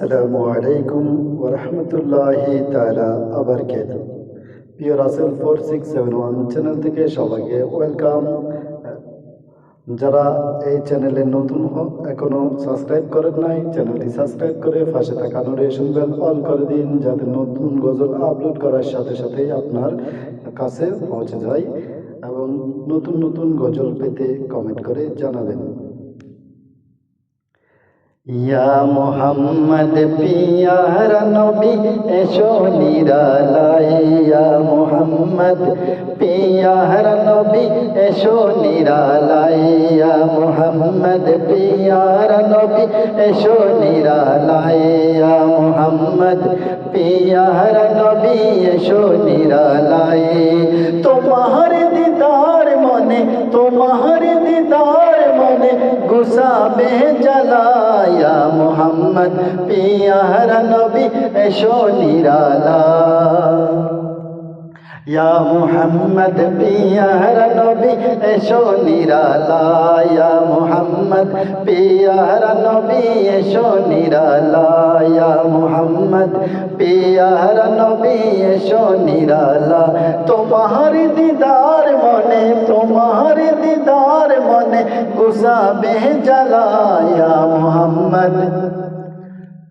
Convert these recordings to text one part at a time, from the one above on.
আসসালামু আলাইকুম ওরহমতুল্লাহি তালা আবার খেত প্রিয় Rasel four six seven one channel থেকে সবাইকে ওয়েলকাম। যারা এই চ্যানেলে নতুন হোক এখনও সাবস্ক্রাইব করেন নাই, চ্যানেলটি সাবস্ক্রাইব করে পাশে থাকা নোটিফিকেশন বেল অল করে দিন, যাতে নতুন গজল আপলোড করার সাথে সাথে আপনার কাছে পৌঁছে যায় এবং নতুন নতুন গজল পেতে কমেন্ট করে জানাবেন। ইয়া মোহাম্মদ পিয়ার নবী, এসো নিরালায়। ইয়া মোহাম্মদ পিয়ার নবী, এসো নিরালায়। ইয়া মোহাম্মদ পিয়ার নবী, এসো নিরালায়। ইয়া মোহাম্মদ পিয়ার নবী, এসো নিরালায়। তোমার দিদার মনে, তোমার দিদার গুসাবে জ্বালায়া মোহাম্মদ পিয়ার নবী এসো নিরালা। ইয়া মোহাম্মদ পিয়ার নবী এসো নিরালা ইয়া মোহাম্মদ পিয়ার নবী এসো নিরালা ইয়া মোহাম্মদ পিয়ার নবী এসো নিরালা তোমার দিদার মনে তোমার দিদার মনে গুসাবে জ্বালায়া মোহাম্মদ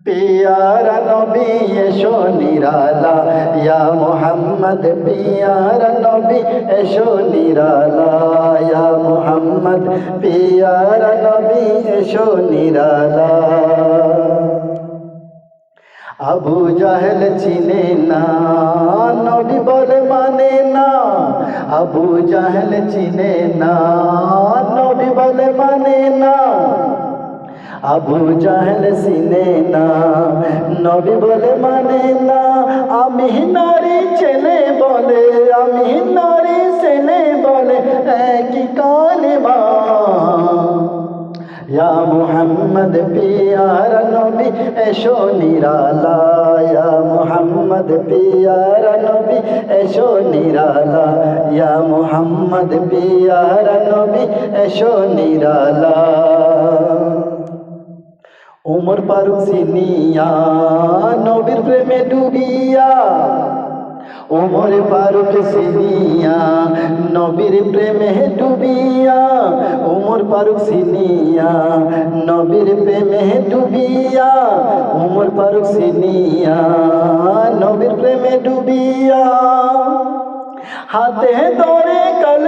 পিয়ারা নবী, এসো নিরালা। ইয়া মোহাম্মদ, পিয়ারা নবী, এসো নিরালা। ইয়া মোহাম্মদ, পিয়ারা নবী, এসো নিরালা। আবু জাহেল চিনে না, নবী বলে মানে না। আবু জাহেল চিনে না, নবী বলে মানে না। আবু জাহেল সিনে না, নবী বলে মানে না, আমি নারী ছেলে বলে, আমি নারী ছেলে বলে, একই কালিমা। ইয়া মুহাম্মদ পিয়ার নবী, এসো নিরালা ইয়া মুহাম্মদ পিয়ার নবী, এসো নিরালা ইয়া মুহাম্মদ পিয়ার নবী, এসো নিরালা উমর ফারুক সিনিয়া নবীর প্রেমে ডুবিয়া উমর ফারুক সিনিয়া নবীর প্রেমে ডুবিয়া উমর ফারুক সিনিয়া নবীর প্রেমে ডুবিয়া উমর ফারুক সিনিয়া নবীর প্রেমে ডুবিয়া হাতে ধরে কলমা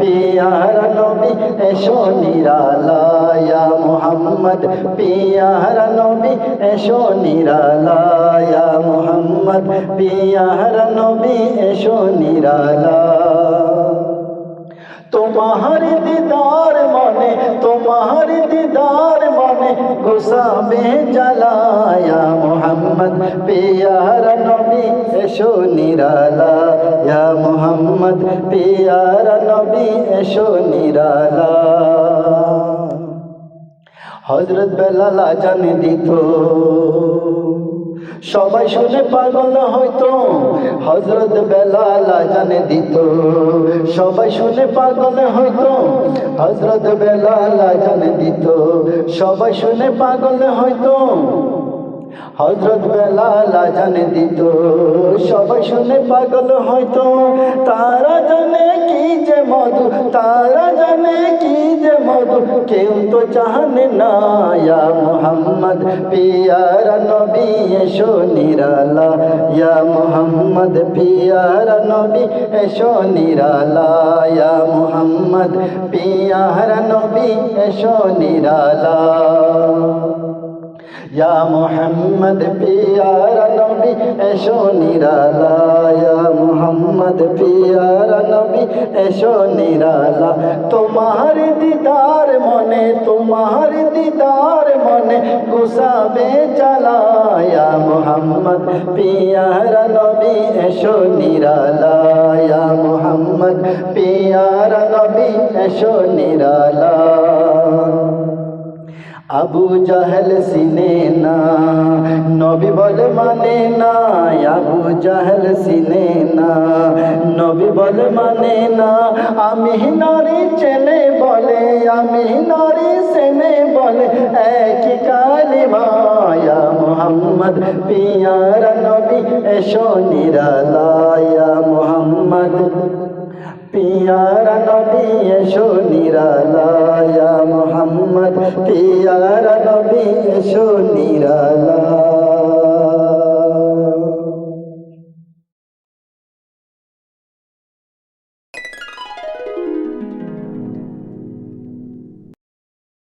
পিয়ার নবী, এসো নিরালায়া মোহাম্মদ। পিয়ার নবী, এসো নিরালায়া মোহাম্মদ। পিয়ার নবী, এসো নিরালা। তোমার দিদার মনে, তোমার দিদার মনে গুসাবে জ্বালায়া মোহাম্মদ। পিয়ার নবী, এসো নিরালা। ইয়া মোহাম্মদ, পিয়ার নবী এসো নিরালা। হজরত বেলাল আজান দিত। সবাই শুনে পাগল হইতো হজরত বেলাল আজান দিত। সবাই শুনে পাগল হইতো হজরত বেলাল আজান দিত। সবাই শুনে পাগল হইতো হজরত বেলাল আজান দিত। সবাই শুনে পাগল হয়তো তারা জানে কি যে মধু, তারা জানে কি যে মধু, কেউ তো জানে না মোহাম্মদ, পিয়ারা নবী, এসো নিরালা, ইয়া মোহাম্মদ, পিয়ারা নবী, এসো নিরালা, ইয়া মোহাম্মদ, পিয়ারা নবী, এসো নিরালা। ইয়া মোহাম্মদ পিয়ারা নবী এসো নিরালা ইয়া মোহাম্মদ পিয়ারা নবী এসো নিরালা। তোমার দিদার মনে, তোমার দিদার মনে গুসাবে চালা ইয়া মোহাম্মদ পিয়ারা নবী এসো নিরালা ইয়া মোহাম্মদ পিয়ারা নবী এসো নিরালা। আবু জাহেল সিনে না, নবী বলে মানে না, আবু জাহেল সিনে না, নবী বলে মানে না, আমি নারী চেনে বলে, আমি নারী সেনে বলে, একই কালিমা মোহাম্মদ, পিয়ার নবী, এসো নিরালায়া মোহাম্মদ, পিয়ার নবী, এসো নিরালা পেয়ারা নবী এসো নিরা